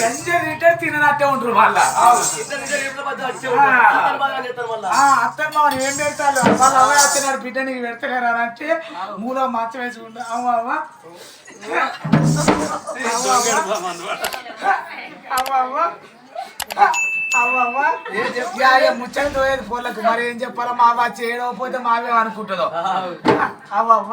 గంజ తిననట్టే ఉంటారు మళ్ళా. అత్తమ్మ వాడు ఏం పెడతారు? వాళ్ళ అవ్వ వచ్చినాడు బిడ్డ నీకు పెడతలేరు అంటే మూల మంచం వేసుకుంటా. అవ్వ అవ్వ. ముచ్చట తోయేది పోలకు మరి ఏం చెప్పాలో మా అవ్వ చేయకపోతే మావే అనుకుంటుందో. అవ్వ.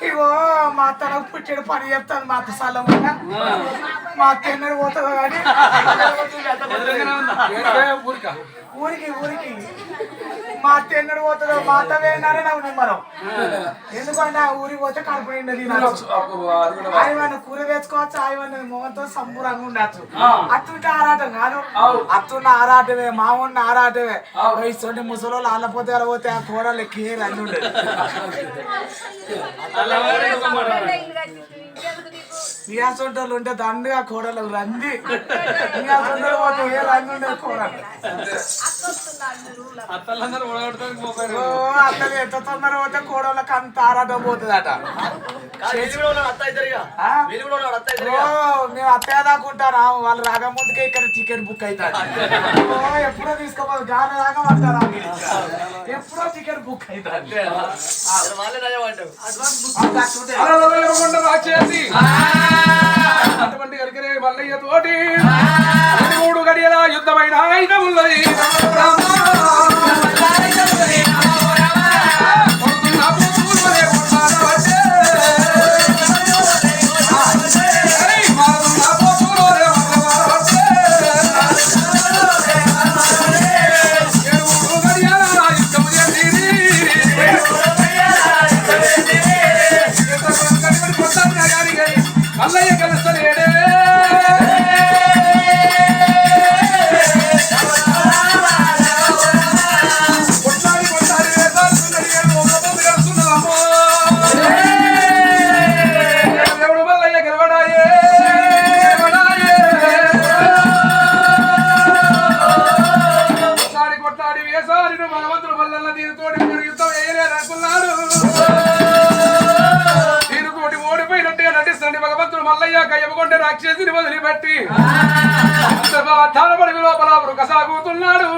ఇగో మా అత్త నాకు పుట్టాడు పని చెప్తాను మా అత్త మా అత్త ఎన్నడు పోతుందో కానీ ఊరికి ఊరికి. మా అత్త ఎన్నడు పోతుందో మా అత్త వేయనారే నాకు నిమ్మరం ఎందుకంటే ఆ ఊరికి పోతే కడుపు నిండా తినచ్చు ఆయన కూర తెచ్చుకోవచ్చు ఆయన మొహంతో సంబూరంగా ఉండొచ్చు. అత్తుంటే ఆరాటం కాదు. అత్తున్న ఆరాటమే మామూన్న ఆరాటమే. ఇటువంటి ముసలోళ్ళు ఆళ్ళపోతే అలా పోతే ఆ కూరలు ఎక్కి అన్ని ఉండేది నియాసొంటోళ్ళు ఉంటే దండగా కూరలు రంది నియాసొంటోళ్ళు పోతే ఏ రంగు ఉండేది కూరలు అత్తలందరూ ఓడగొడతానికి ఎంత తొందర పోతే కూరలకు అంత ఆరాటం పోతుందట. మేము అత్తయ్య దాకుంటారా వాళ్ళు రాక ముందుకే ఇక్కడ టికెట్ బుక్ అవుతుంది ఓ ఎప్పుడో తీసుకోవాలి గాలి దాకా పడతారా? ఎప్పుడో టికెట్ బుక్ రాచేసి అటువంటి గరికరే మల్లయ్య తోటి మూడు గడియల యుద్ధమైన ఆయుధమున్నది కొడుతున్న మల్లయ్య కయ్యమకొండ రాక్షసిని వదిలిపెట్టి. తానపడి లోపల వృక సాగుతున్నాడు.